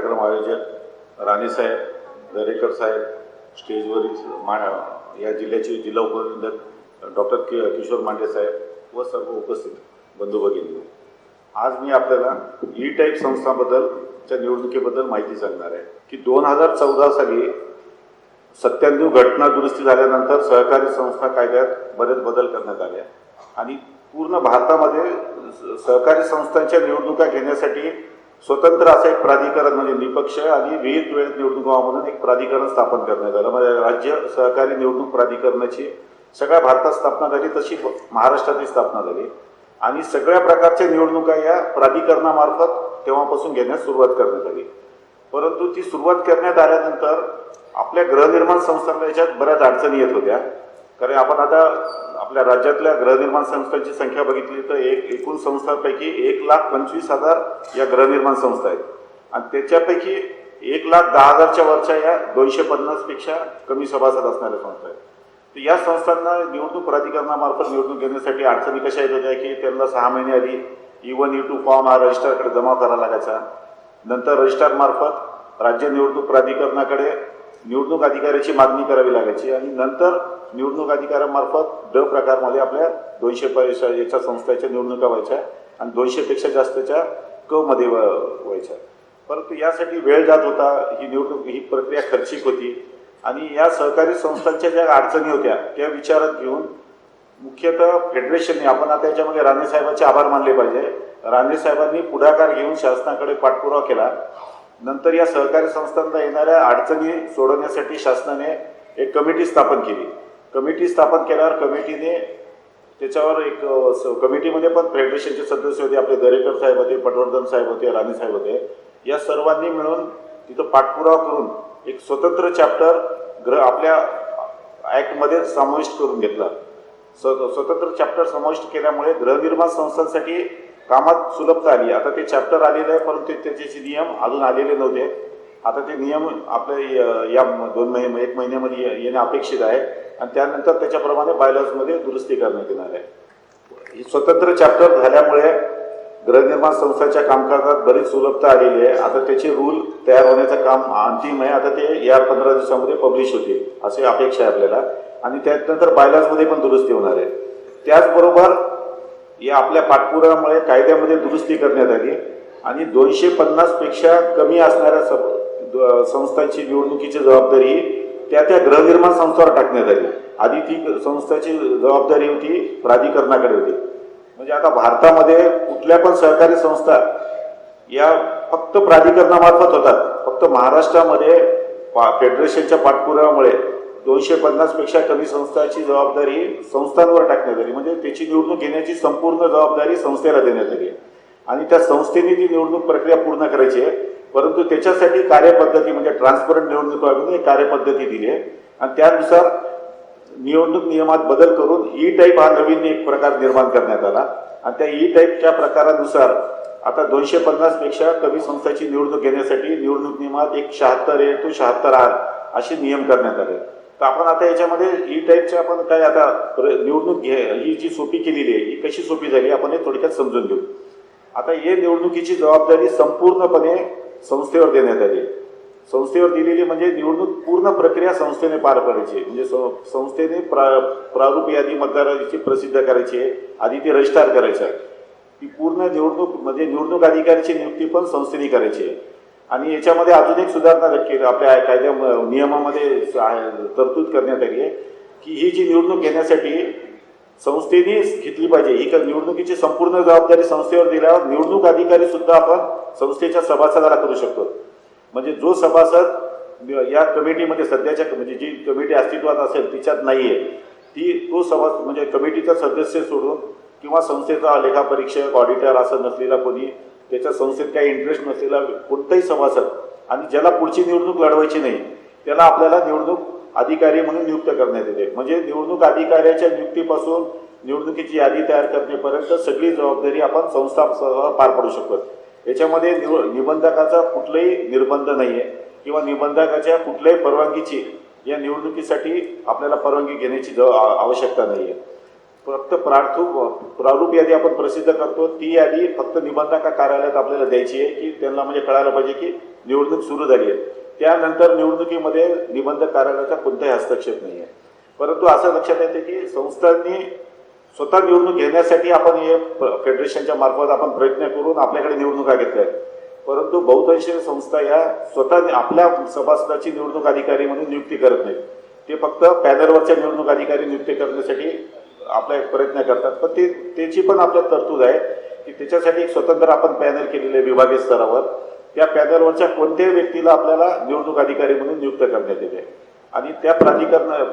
कार्यक्रम आयोजक राणेसाहेब दरेकर साहेब स्टेजवरील मा या जिल्ह्याचे जिल्हा उपनिबंधक डॉक्टर कि किशोर मांडे साहेब व सर्व उपस्थित बंधू भगिनी आज मी आपल्याला ई टाईप संस्थाबद्दलच्या निवडणुकीबद्दल माहिती सांगणार आहे की दोन हजार चौदा साली सत्त्याण्णव घटना दुरुस्ती झाल्यानंतर सहकारी संस्था कायद्यात बरेच बदल करण्यात आले. आणि पूर्ण भारतामध्ये सहकारी संस्थांच्या निवडणुका घेण्यासाठी स्वतंत्र असं एक प्राधिकरण म्हणजे निपक्ष आणि विहित वेळेत निवडणुकामधून म्हणून एक प्राधिकरण स्थापन करण्यात आलं. म्हणजे राज्य सहकारी निवडणूक प्राधिकरणाची सगळ्या भारतात स्थापना झाली तशी महाराष्ट्रातही स्थापना झाली. आणि सगळ्या प्रकारच्या निवडणुका या प्राधिकरणामार्फत तेव्हापासून घेण्यास सुरुवात करण्यात आली. परंतु ती सुरुवात करण्यात आल्यानंतर आपल्या गृहनिर्माण संस्थांना याच्यात बऱ्याच अडचणी येत होत्या. कारण आपण आता आपल्या राज्यातल्या गृहनिर्माण संस्थांची संख्या बघितली तर एक एकूण संस्थांपैकी एक लाख पंचवीस हजार या गृहनिर्माण संस्था आहेत. आणि त्याच्यापैकी एक लाख दहा हजारच्या वरच्या या दोनशे पन्नासपेक्षा कमी सभासद असणाऱ्या संस्था आहेत. तर या संस्थांना निवडणूक प्राधिकरणामार्फत निवडणूक घेण्यासाठी अडचणी कशा येत होत्या की त्यांना सहा महिने आधी E one E two form हा रजिस्ट्रारकडे जमा करावा लागायचा. नंतर रजिस्ट्रारमार्फत राज्य निवडणूक प्राधिकरणाकडे निवडणूक अधिकाऱ्याची मागणी करावी लागायची आणि नंतर निवडणूक अधिकाऱ्यामार्फत ड प्रकारमध्ये आपल्या दोनशे पैसा याच्या संस्थेच्या निवडणुका व्हायच्या आणि दोनशेपेक्षा जास्तच्या क मध्ये व्हायच्या. परंतु यासाठी वेळ जात होता. ही निवडणूक ही प्रक्रिया खर्चिक होती. आणि या सहकारी संस्थांच्या ज्या अडचणी होत्या त्या विचारात घेऊन मुख्यतः फेडरेशनने आपण आता याच्यामध्ये राणे साहेबांचे आभार मानले पाहिजे. राणे साहेबांनी पुढाकार घेऊन शासनाकडे पाठपुरावा केला. नंतर या सहकारी संस्थांना येणाऱ्या अडचणी सोडवण्यासाठी शासनाने एक कमिटी स्थापन केली. कमिटी स्थापन केल्यावर कमिटीने त्याच्यावर एक स- कमिटीमध्ये पण फेडरेशनचे सदस्य होते आपले दरेकर साहेब होते पटवर्धन साहेब होते राणे साहेब होते. या सर्वांनी मिळून तिथं पाठपुरावा करून एक स्वतंत्र चॅप्टर ग्रह आपल्या ॲक्टमध्ये समाविष्ट करून घेतला. स्व- स्वतंत्र चॅप्टर समाविष्ट केल्यामुळे गृहनिर्माण संस्थांसाठी कामात सुलभता आली आता ते चॅप्टर आलेलं आहे परंतु त्याचे नियम अजून आलेले नव्हते. आता ते नियम आपल्या या दोन महिने एक महिन्यामध्ये येणे अपेक्षित आहे. आणि त्यानंतर त्याच्याप्रमाणे बायलॉजमध्ये दुरुस्ती करण्यात येणार आहे. ही स्वतंत्र चॅप्टर झाल्यामुळे गृहनिर्माण संस्थेच्या कामकाजात बरीच सुलभता आलेली आहे. आता त्याचे रूल तयार होण्याचं काम अंतिम आहे. आता ते या पंधरा दिवसामध्ये पब्लिश होतील अशी अपेक्षा आहे आपल्याला. आणि त्यानंतर बायलॉजमध्ये पण दुरुस्ती होणार आहे. त्याचबरोबर या आपल्या पाठपुराव्यामुळे कायद्यामध्ये दुरुस्ती करण्यात आली आणि दोनशे पन्नासपेक्षा कमी असणाऱ्या स- द- संस्थांची निवडणुकीची जबाबदारी त्या त्या गृहनिर्माण संस्थांवर टाकण्यात आली. आधी ती संस्थाची जबाबदारी होती प्राधिकरणाकडे होती. म्हणजे आता भारतामध्ये कुठल्या पण सहकारी संस्था या फक्त प्राधिकरणामार्फत होतात. फक्त महाराष्ट्रामध्ये पा फेडरेशनच्या पाठपुराव्यामुळे दोनशे पन्नासपेक्षा कमी संस्थाची जबाबदारी संस्थांवर टाकण्यात आली. म्हणजे त्याची निवडणूक घेण्याची संपूर्ण जबाबदारी संस्थेला देण्यात आली. आणि त्या संस्थेने ती निवडणूक प्रक्रिया पूर्ण करायची आहे. परंतु त्याच्यासाठी कार्यपद्धती म्हणजे ट्रान्सपरंट निवडणूक आयोगाने कार्यपद्धती दिली आहे. आणि त्यानुसार निवडणूक नियमात बदल करून e ई टाईप हा नवीन एक प्रकार निर्माण करण्यात आला. आणि त्या e ई टाईपच्या प्रकारानुसार आता दोनशे पन्नासपेक्षा कमी संस्थाची निवडणूक घेण्यासाठी निवडणूक नियमात एक शहात्तर ए टू शहात्तर आर असे नियम करण्यात आले. तर आपण आता याच्यामध्ये e ही टाईपचे आपण काय आता निवडणूक घे ही जी सोपी केलेली आहे ही कशी सोपी झाली आपण हे थोडक्यात समजून घेऊ. आता हे निवडणुकीची जबाबदारी संपूर्णपणे संस्थेवर देण्यात आली. संस्थेवर दिलेली म्हणजे निवडणूक पूर्ण प्रक्रिया संस्थेने पार पाडायची म्हणजे सं- संस्थेने प्रा प्रारूप यादी मतदाराची प्रसिद्ध करायची आहे आधी ती रजिस्टार करायचं आहे. ती पूर्ण निवडणूक म्हणजे निवडणूक अधिकाऱ्याची नियुक्ती पण संस्थेने करायची आहे. आणि याच्यामध्ये अजून एक सुधारणा केली आपल्या कायद्या नियमामध्ये आहे- तरतूद करण्यात आली आहे की ही जी निवडणूक घेण्यासाठी संस्थेने घेतली पाहिजे. ही निवडणुकीची संपूर्ण जबाबदारी संस्थेवर दिल्यावर निवडणूक अधिकारी सुद्धा आपण संस्थेच्या सभासदाला करू शकतो. म्हणजे जो सभासद या कमिटीमध्ये सध्याच्या म्हणजे जी कमिटी अस्तित्वात असेल तिच्यात नाही आहे ती तो सभा म्हणजे कमिटीचा सदस्य सोडून किंवा संस्थेचा लेखापरीक्षक ऑडिटर असं नसलेला कोणी त्याच्या संस्थेत काही इंटरेस्ट नसलेला कोणताही सभासद आणि ज्याला पुढची निवडणूक लढवायची नाही त्याला आपल्याला निवडणूक अधिकारी म्हणून नियुक्त करण्यात येते. म्हणजे निवडणूक अधिकाऱ्याच्या नियुक्तीपासून निवडणुकीची यादी तयार करण्यापर्यंत सगळी जबाबदारी आपण संस्था पार पाडू शकतो. याच्यामध्ये निव निबंधकाचा कुठलाही निर्बंध नाही आहे किंवा निबंधकाच्या कुठल्याही परवानगीची या निवडणुकीसाठी आपल्याला परवानगी घेण्याची ज- आवश्यकता नाही आहे फक्त प्रारूप प्रारूप यादी आपण प्रसिद्ध करतो. ती यादी फक्त निबंधका कार्यालयात आपल्याला द्यायची आहे की त्यांना म्हणजे कळायला पाहिजे की निवडणूक सुरू झाली आहे. त्यानंतर निवडणुकीमध्ये निबंधक कार्यालयाचा कोणताही हस्तक्षेप नाही आहे. परंतु असं लक्षात येते की संस्थांनी स्वतः निवडणूक घेण्यासाठी आपण हे फेडरेशनच्या मार्फत आपण प्रयत्न करून आपल्याकडे निवडणुका घेतल्या आहेत. परंतु बहुतांश संस्था या स्वतः आपल्या सभासदाची निवडणूक अधिकारी म्हणून नियुक्ती करत नाहीत. ते फक्त पॅनलवरच्या निवडणूक अधिकारी नियुक्ती करण्यासाठी आपला एक प्रयत्न करतात. पण ते त्याची पण आपल्या तरतूद आहे की त्याच्यासाठी एक स्वतंत्र आपण पॅनल केलेले आहे विभागीय स्तरावर. त्या पॅनलवरच्या कोणत्याही व्यक्तीला आपल्याला निवडणूक अधिकारी म्हणून नियुक्त करण्यात येते. आणि त्या प्राधिकरण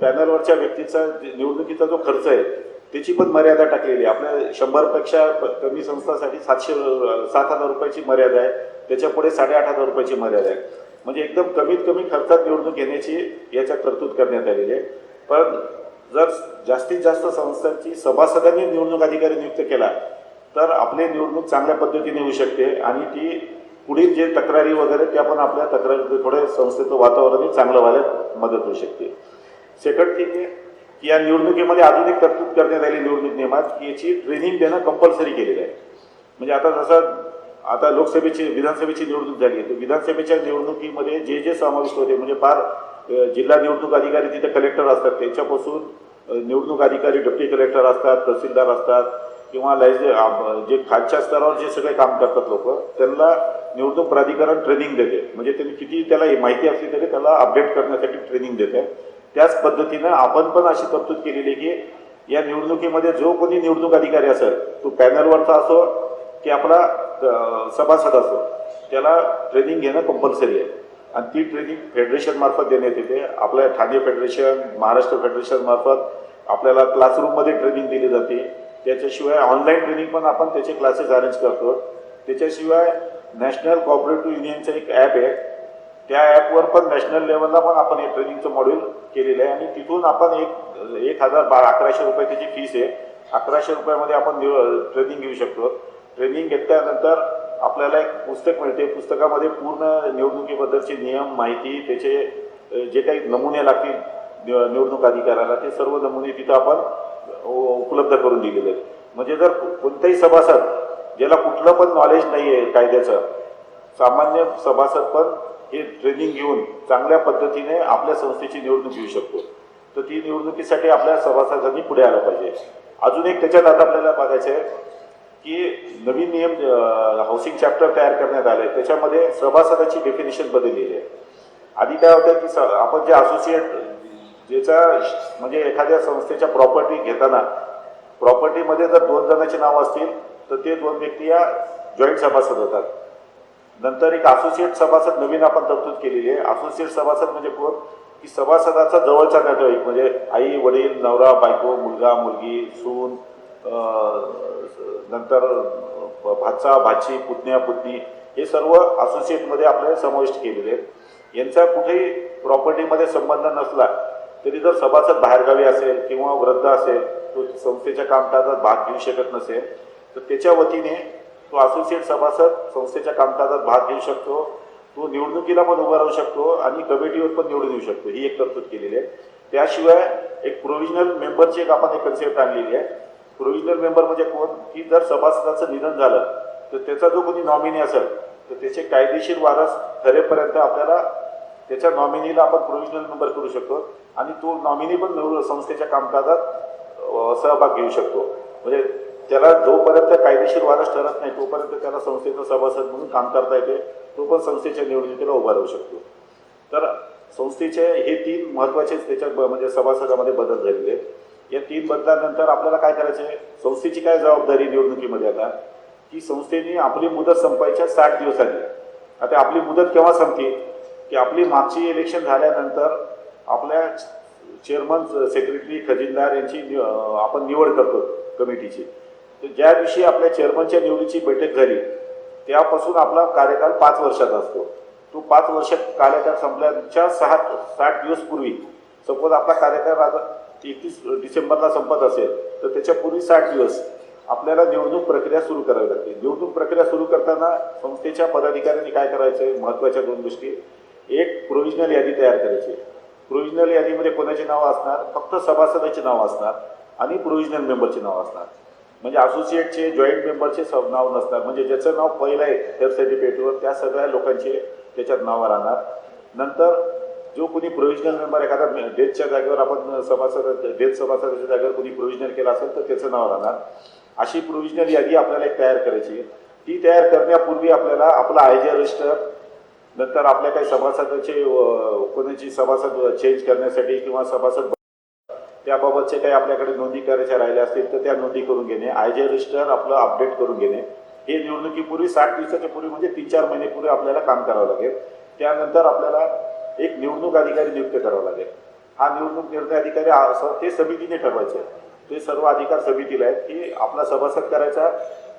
पॅनलवरच्या व्यक्तीचा निवडणुकीचा जो खर्च आहे त्याची पण मर्यादा टाकलेली आहे. आपल्या शंभरपेक्षा कमी संस्थासाठी सातशे सात हजार रुपयाची मर्यादा आहे. त्याच्या पुढे साडेआठ हजार रुपयाची मर्यादा आहे. म्हणजे एकदम कमीत कमी खर्चात निवडणूक घेण्याची याच्यात तरतूद करण्यात आलेली आहे. पण जर जास्तीत जास्त संस्थांची सभासदांनी निवडणूक अधिकारी नियुक्त केला तर आपली निवडणूक चांगल्या पद्धतीने होऊ शकते आणि ती पुढील जे तक्रारी वगैरे त्या पण आपल्या तक्रारी थोडे संस्थेचं वातावरणही चांगलं व्हायला मदत होऊ शकते. सेकंड थिंग की या निवडणुकीमध्ये अजून एक तरतूद करण्यात आली निवडणूक नियमात की याची ट्रेनिंग देणं कंपल्सरी केलेलं आहे. म्हणजे आता जसं आता लोकसभेची विधानसभेची निवडणूक झाली आहे तर विधानसभेच्या निवडणुकीमध्ये जे जे समाविष्ट होते म्हणजे फार जिल्हा निवडणूक अधिकारी तिथे कलेक्टर असतात. त्यांच्यापासून निवडणूक अधिकारी डेप्टी कलेक्टर असतात तहसीलदार असतात किंवा लायजे जे खालच्या स्तरावर जे सगळे काम करतात लोक त्यांना निवडणूक प्राधिकरण ट्रेनिंग देते. म्हणजे त्यांनी किती त्याला माहिती असली तरी त्याला अपडेट करण्यासाठी ट्रेनिंग देते. त्याच पद्धतीनं आपण पण अशी तरतूद केलेली आहे की या निवडणुकीमध्ये जो कोणी निवडणूक अधिकारी असेल तो पॅनलवरचा असो की आपला सभासद असो त्याला ट्रेनिंग घेणं कंपल्सरी आहे. आणि ती ट्रेनिंग फेडरेशन मार्फत देण्यात येते. आपल्या ठाणे फेडरेशन महाराष्ट्र फेडरेशन मार्फत आपल्याला क्लासरूममध्ये ट्रेनिंग दिली जाते. त्याच्याशिवाय ऑनलाईन ट्रेनिंग पण आपण त्याचे क्लासेस अरेंज करतो. त्याच्याशिवाय नॅशनल कॉपरेटिव्ह युनियनचं एक ॲप आहे. त्या ॲपवर पण नॅशनल लेवलला पण आपण हे ट्रेनिंगचं मॉड्यूल केलेलं आहे. आणि तिथून आपण एक एक हजार बा अकराशे रुपये त्याची फीस आहे. अकराशे रुपयामध्ये आपण ट्रेनिंग घेऊ शकतो. ट्रेनिंग घेतल्यानंतर आपल्याला एक पुस्तक मिळते. पुस्तकामध्ये पूर्ण निवडणुकीबद्दलचे नियम माहिती त्याचे जे काही नमुने लागतील निवडणूक अधिकाऱ्याला ते सर्व नमुने तिथं आपण उपलब्ध करून दिलेले आहेत. म्हणजे जर कोणताही सभासद ज्याला कुठलं पण नॉलेज नाही आहे कायद्याचं सामान्य सभासद पण हे ट्रेनिंग घेऊन चांगल्या पद्धतीने आपल्या संस्थेची निवडणूक घेऊ शकतो. तर ती निवडणुकीसाठी आपल्या सभासदांनी पुढे आलं पाहिजे. अजून एक त्याच्यात आता आपल्याला बघायचं आहे की नवीन नियम हाऊसिंग चॅप्टर तयार करण्यात आले. त्याच्यामध्ये सभासदाची डेफिनेशन बदललेली आहे. आधी काय होतं की स आपण जे असोसिएट ज्याचा म्हणजे एखाद्या संस्थेच्या प्रॉपर्टी घेताना प्रॉपर्टीमध्ये जर दोन जणांची नावं असतील तर ते दोन व्यक्ती या जॉईंट सभासद होतात. नंतर एक असोसिएट सभासद नवीन आपण तरतूद केलेली आहे. असोसिएट सभासद म्हणजे कोण? की सभासदाचा जवळचा नातेवाईक म्हणजे आई वडील नवरा बायको मुलगा मुलगी सून नंतर भाचा भाची पुतण्या पुतणी हे सर्व असोसिएटमध्ये आपल्याला समाविष्ट केलेले आहेत. यांचा कुठेही प्रॉपर्टीमध्ये संबंध नसला तरी जर सभासद बाहेरगावी असेल किंवा वृद्ध असेल तो संस्थेच्या कामकाजात भाग घेऊ शकत नसेल तर त्याच्या वतीने तो असोसिएट सभासद संस्थेच्या कामकाजात भाग घेऊ शकतो तो निवडणुकीला पण उभा राहू शकतो आणि कमिटीवर पण निवडून येऊ शकतो. ही एक तरतूद केलेली आहे. त्याशिवाय एक प्रोव्हिजनल मेंबरची एक आपण एक कन्सेप्ट आणलेली आहे. प्रोव्हिजनल मेंबर म्हणजे कोण? की जर सभासदाचं निधन झालं तर त्याचा जो कोणी नॉमिनी असेल तर त्याचे कायदेशीर वारस ठरेपर्यंत आपल्याला त्याच्या नॉमिनीला आपण प्रोविजनल मेंबर करू शकतो. आणि तो नॉमिनी पण संस्थेच्या कामकाजात सहभाग घेऊ शकतो. म्हणजे त्याला जोपर्यंत कायदेशीर वारस ठरत नाही तोपर्यंत त्याला संस्थेचा सभासद म्हणून काम करता येते. तो पण संस्थेच्या निवडणुकीला उभा राहू शकतो. तर संस्थेचे हे तीन महत्त्वाचे त्याच्या ब- म्हणजे सभासदामध्ये बदल झालेले आहेत. या तीन बदलानंतर आपल्याला काय करायचं आहे? संस्थेची काय जबाबदारी निवडणुकीमध्ये आता? की संस्थेने आपली मुदत संपायच्या साठ दिवसांनी. आता आपली मुदत केव्हा संपते? की आपली मागची इलेक्शन झाल्यानंतर आपल्या चेअरमन सेक्रेटरी खजिनदार यांची आपण निवड करतो कमिटीची तर ज्या दिवशी आपल्या चेअरमनच्या निवडीची बैठक झाली त्यापासून आपला कार्यकाल पाच वर्षाचा असतो. तो पाच वर्ष कार्यकाळ संपल्याच्या सहा साठ दिवस पूर्वी सपोज आपला कार्यकाळ आता एकतीस डिसेंबरला संपत असेल तर त्याच्या पूर्वी साठ दिवस आपल्याला निवडणूक प्रक्रिया सुरू करावी लागते. निवडणूक प्रक्रिया सुरू करताना संस्थेच्या पदाधिकाऱ्यांनी काय करायचं? आहे महत्त्वाच्या दोन गोष्टी. एक प्रोव्हिजनल यादी तयार करायची. प्रोव्हिजनल यादीमध्ये कोणाची नावं असणार? फक्त सभासदाची नावं असणार आणि प्रोव्हिजनल मेंबरची नावं असणार. म्हणजे असोसिएटचे जॉईंट मेंबरचे सब नाव नसणार. म्हणजे ज्याचं नाव पहिलं आहे डेथ सर्टिफिकेटवर त्या सगळ्या लोकांचे त्याच्यात नावं राहणार. नंतर जो कोणी प्रोव्हिजनल मेंबर एखादा डेथच्या जागेवर आपण सभासद डेथ सभासदाच्या जागेवर कोणी प्रोव्हिजनल केला असेल तर त्याचं नाव राहणार. अशी प्रोव्हिजनल यादी आपल्याला एक तयार करायची ती तयार करण्यापूर्वी आपल्याला आपला आय जी रजिस्टर नंतर आपल्या काही सभासदाचे कोणाची सभासद चेंज करण्यासाठी किंवा सभासद त्याबाबतचे काही आपल्याकडे नोंदी करायच्या राहिल्या असतील तर त्या नोंदी करून घेणे आय जी रजिस्टर आपलं अपडेट करून घेणे. हे निवडणुकीपूर्वी साठ दिवसाच्या पूर्वी म्हणजे तीन चार महिनेपूर्वी आपल्याला काम करावं लागेल. त्यानंतर आपल्याला एक निवडणूक अधिकारी नियुक्त करावा लागेल. हा निवडणूक निर्णय अधिकारी हे समितीने ठरवायचे. ते सर्व अधिकार समितीला आहेत. की आपला सभासद करायचा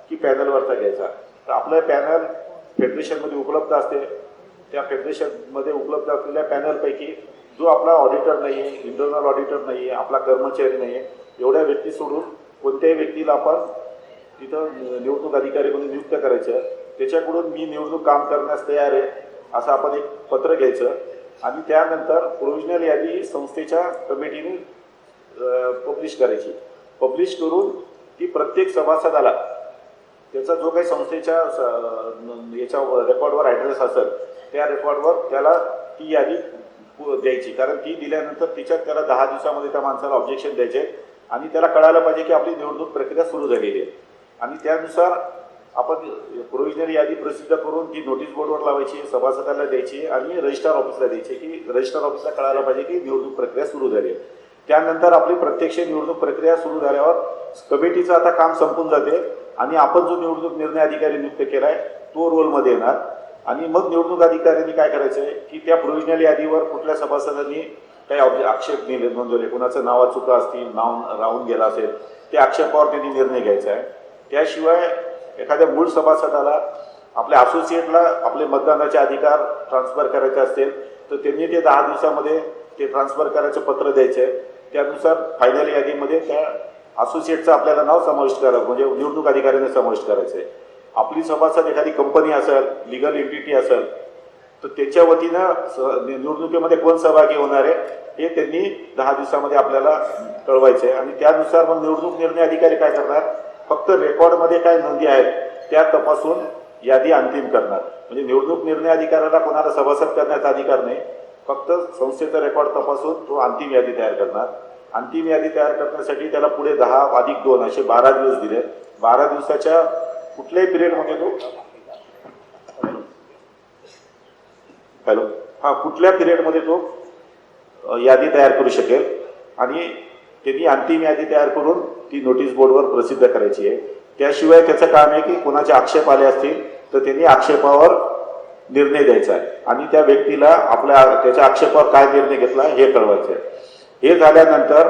की पॅनलवरचा घ्यायचा. तर आपलं पॅनल फेडरेशनमध्ये उपलब्ध असते. त्या फेडरेशनमध्ये उपलब्ध असलेल्या पॅनलपैकी जो आपला ऑडिटर नाही आहे इंटरनल ऑडिटर नाही आहे आपला कर्मचारी नाही आहे एवढ्या व्यक्ती सोडून कोणत्याही व्यक्तीला आपण तिथं निवडणूक अधिकारी म्हणून नियुक्त करायचं. त्याच्याकडून मी निवडणूक काम करण्यास तयार आहे असं आपण एक पत्र घ्यायचं. आणि त्यानंतर प्रोव्हिजनल यादी संस्थेच्या कमिटीने पब्लिश करायची. पब्लिश करून ती प्रत्येक सभासदाला त्याचा जो काही संस्थेच्या स- न- याच्या रेकॉर्डवर ॲड्रेस असेल त्या रेकॉर्डवर त्याला ती यादी द्यायची. कारण ती दिल्यानंतर तिच्यात त्याला दहा दिवसामध्ये त्या माणसाला ऑब्जेक्शन द्यायचे. आणि त्याला कळायला पाहिजे की आपली निवडणूक प्रक्रिया सुरू झालेली आहे. आणि त्यानुसार आपण प्रोव्हिजनल यादी प्रसिद्ध करून ती नोटीस बोर्डवर लावायची सभासदाला द्यायची आणि रजिस्ट्रार ऑफिसला द्यायची की रजिस्ट्रार ऑफिसला कळायला पाहिजे की निवडणूक प्रक्रिया सुरू झाली आहे. त्यानंतर आपली प्रत्यक्ष निवडणूक प्रक्रिया सुरू झाल्यावर कमिटीचं आता काम संपून जाते आणि आपण जो निवडणूक निर्णय अधिकारी नियुक्त केला आहे तो रोलमध्ये येणार. आणि मग निवडणूक अधिकाऱ्यांनी काय करायचं आहे की त्या प्रोविजनल यादीवर कुठल्या सभासदांनी काही ऑब्जे आक्षेप नेले नोंदवले कुणाचं नावा चुका असतील नाव राहून गेला असेल त्या आक्षेपावर त्यांनी निर्णय घ्यायचा आहे. त्याशिवाय एखाद्या मूळ सभासदाला आपल्या असोसिएटला आपले मतदानाचे अधिकार ट्रान्सफर करायचे असतील तर त्यांनी ते दहा दिवसामध्ये ते ट्रान्सफर करायचं पत्र द्यायचं. आहे त्यानुसार फायनल यादीमध्ये त्या असोसिएटचं आपल्याला नाव समाविष्ट करावं म्हणजे निवडणूक अधिकाऱ्याने समाविष्ट करायचं आहे आपली सभासद एखादी कंपनी असेल लिगल एंटिटी असेल तर त्याच्या वतीनं स- निवडणुकीमध्ये कोण सहभागी होणार आहे हे त्यांनी दहा दिवसामध्ये आपल्याला कळवायचं आहे आणि त्यानुसार मग निवडणूक निर्णय अधिकारी काय करणार? फक्त रेकॉर्डमध्ये काय नोंदी आहेत त्या तपासून यादी अंतिम करणार. म्हणजे निवडणूक निर्णय अधिकाऱ्याला कोणाला सभासद करण्याचा अधिकार नाही फक्त संस्थेचा रेकॉर्ड तपासून तो अंतिम यादी तयार करणार. अंतिम यादी तयार करण्यासाठी त्याला पुढे दहा अधिक दोन असे बारा दिवस दिले. बारा दिवसाच्या कुठल्याही पिरियडमध्ये तो हॅलो? हा कुठल्या पिरियडमध्ये तो यादी तयार करू शकेल. आणि त्यांनी अंतिम यादी तयार करून ती नोटीस बोर्डवर प्रसिद्ध करायची आहे. त्याशिवाय त्याचं काम आहे की कोणाचे आक्षेप आले असतील तर त्यांनी आक्षेपावर निर्णय द्यायचा आहे. आणि त्या व्यक्तीला आपल्या त्याच्या आक्षेपावर काय निर्णय घेतला हे कळवायचं आहे. हे झाल्यानंतर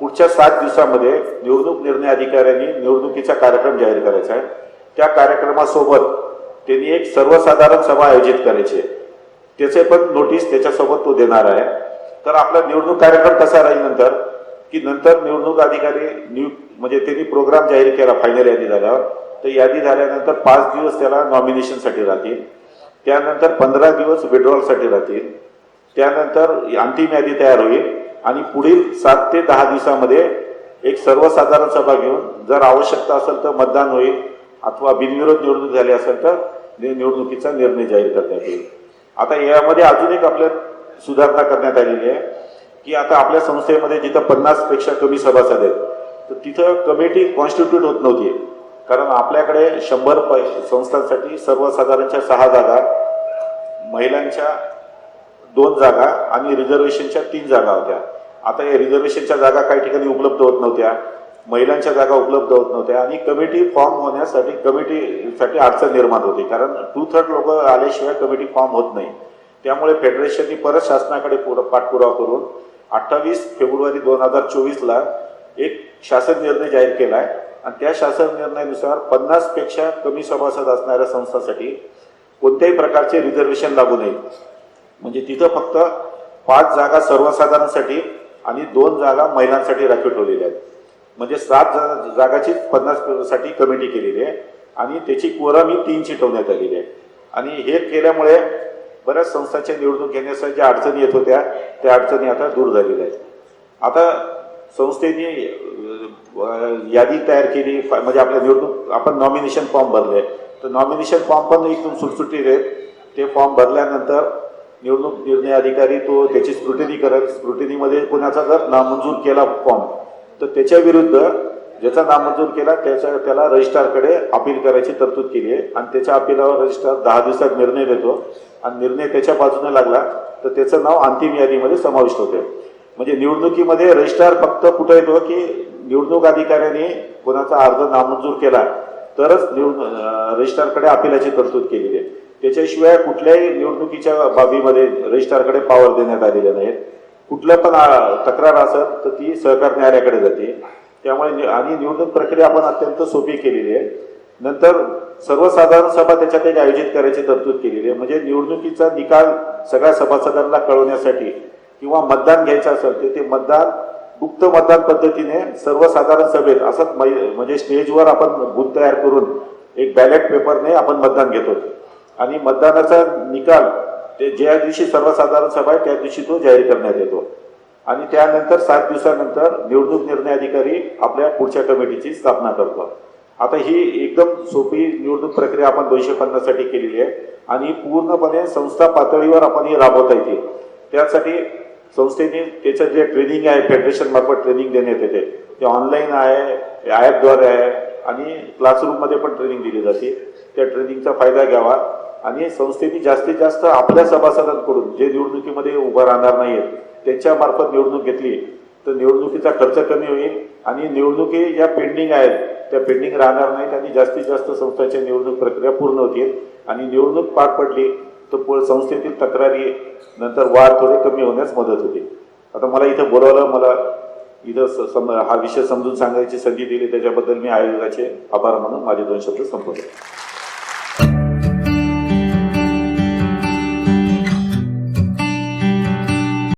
पुढच्या सात दिवसामध्ये निवडणूक निर्णय अधिकाऱ्यांनी निवडणुकीचा कार्यक्रम जाहीर करायचा आहे. त्या कार्यक्रमासोबत त्यांनी एक सर्वसाधारण सभा आयोजित करायची आहे. त्याचे पण नोटीस त्याच्यासोबत तो देणार आहे. तर आपला निवडणूक कार्यक्रम कसा राहील नंतर? की नंतर निवडणूक अधिकारी नियुक्त म्हणजे त्यांनी प्रोग्राम जाहीर केला फायनल यादी झाल्यावर. तर यादी झाल्यानंतर पाच दिवस त्याला नॉमिनेशनसाठी राहतील. त्यानंतर पंधरा दिवस विड्रॉलसाठी राहतील. त्यानंतर अंतिम यादी तयार होईल. आणि पुढील सात ते दहा दिवसामध्ये एक सर्वसाधारण सभा घेऊन जर आवश्यकता असेल तर मतदान होईल अथवा बिनविरोध निवडणूक झाली असेल तर निवडणुकीचा निर्णय जाहीर करण्यात येईल. आता यामध्ये अजून एक आपल्या सुधारणा करण्यात आलेली आहे. की आता आपल्या संस्थेमध्ये जिथं पन्नासपेक्षा कमी सभासद आहेत तर तिथं कमिटी कॉन्स्टिट्यूट होत नव्हती. कारण आपल्याकडे शंभर प संस्थांसाठी सर्वसाधारणच्या सहा जागा महिलांच्या दोन जागा आणि रिझर्वेशनच्या तीन जागा होत्या. आता या रिझर्वेशनच्या जागा काही ठिकाणी उपलब्ध होत नव्हत्या महिलांच्या जागा उपलब्ध होत नव्हत्या आणि कमिटी फॉर्म होण्यासाठी कमिटीसाठी अडचण निर्माण होती. कारण टू थर्ड लोक आल्याशिवाय कमिटी फॉर्म होत नाही. त्यामुळे फेडरेशनने परत शासनाकडे पुर- पाठपुरावा करून अठ्ठावीस फेब्रुवारी दोन हजार चोवीसला एक शासन निर्णय जाहीर केला आहे आणि त्या शासन निर्णयानुसार पन्नासपेक्षा कमी सभासद असणाऱ्या संस्थांसाठी कोणत्याही प्रकारचे रिझर्वेशन लागू नये. म्हणजे तिथं फक्त पाच जागा सर्वसाधारणसाठी आणि दोन जागा महिलांसाठी राखीव ठेवलेल्या आहेत. म्हणजे सात जा- जागाचीच पन्नाससाठी कमिटी केलेली आहे. आणि त्याची कोरम ही तीनची ठेवण्यात आलेली आहे. आणि हे केल्यामुळे बऱ्याच संस्थांच्या निवडणूक घेण्यासाठी ज्या अडचणी येत होत्या त्या अडचणी आता दूर झालेल्या आहेत. आता संस्थेने यादी तयार केली म्हणजे आपल्या निवडणूक आपण नॉमिनेशन फॉर्म भरले. तर नॉमिनेशन फॉर्म पण एकदम सुटसुटीत आहेत. ते फॉर्म भरल्यानंतर निवडणूक निर्णय अधिकारी तो त्याची स्क्रुटिनी करत स्क्रुटिनीमध्ये कोणाचा जर नामंजूर केला फॉर्म तर त्याच्या विरुद्ध ज्याचा नामंजूर केला त्याच्या त्याला रजिस्ट्रारकडे अपील करायची तरतूद केली आहे. आणि त्याच्या अपिलावर रजिस्ट्रार दहा दिवसात निर्णय देतो आणि निर्णय त्याच्या बाजूने लागला तर त्याचं नाव अंतिम यादीमध्ये समाविष्ट होते. म्हणजे निवडणुकीमध्ये रजिस्ट्रार फक्त कुठं येतो की निवडणूक अधिकाऱ्याने कोणाचा अर्ज नामंजूर केला तरच निवड रजिस्ट्रारकडे अपिलाची तरतूद केलेली आहे. त्याच्याशिवाय कुठल्याही निवडणुकीच्या बाबीमध्ये रजिस्ट्रारकडे पॉवर देण्यात आलेले नाहीत कुठलं पण तक्रार असेल तर ती सहकार न्यायालयाकडे जाते. त्यामुळे आणि निवडणूक प्रक्रिया आपण अत्यंत सोपी केलेली आहे. नंतर सर्वसाधारण सभा त्याच्यात एक आयोजित करायची तरतूद केलेली आहे. म्हणजे निवडणुकीचा निकाल सगळ्या सभासदांना कळवण्यासाठी किंवा मतदान घ्यायचं असेल तर ते मतदान गुप्त मतदान पद्धतीने सर्वसाधारण सभेत असं मै- म्हणजे स्टेजवर आपण बूथ तयार करून एक बॅलेट पेपरने आपण मतदान घेतो आणि मतदानाचा निकाल ते ज्या दिवशी सर्वसाधारण सभा आहे त्या दिवशी तो जाहीर करण्यात येतो. आणि त्यानंतर सात दिवसानंतर निवडणूक निर्णय अधिकारी आपल्या पुढच्या कमिटीची स्थापना करतो. आता ही एकदम सोपी निवडणूक प्रक्रिया आपण दोनशे पन्नाससाठी केलेली आहे आणि पूर्णपणे संस्था पातळीवर आपण ही राबवता येते त्यासाठी संस्थेने त्याचं जे ट्रेनिंग आहे फेडरेशन मार्फत ट्रेनिंग देण्यात येते. ते ऑनलाईन आहे ॲपद्वारे आहे आणि क्लासरूममध्ये पण ट्रेनिंग दिली जाते. त्या ट्रेनिंगचा फायदा घ्यावा आणि संस्थेने जास्तीत जास्त आपल्या सभासदांकडून जे निवडणुकीमध्ये उभं राहणार नाही आहेत त्याच्यामार्फत निवडणूक घेतली तर निवडणुकीचा खर्च कमी होईल आणि निवडणुकी ज्या पेंडिंग आहेत त्या पेंडिंग राहणार नाहीत आणि जास्तीत जास्त संस्थांच्या निवडणूक प्रक्रिया पूर्ण होतील आणि निवडणूक पार पडली तर संस्थेतील तक्रारी नंतर वाद थोडे कमी होण्यास मदत होते. आता मला इथं बोलावलं मला इथं स- सम हा विषय समजून सांगायची संधी दिली त्याच्याबद्दल मी आयोगाचे आभार मानून माझे दोन शब्द संपवले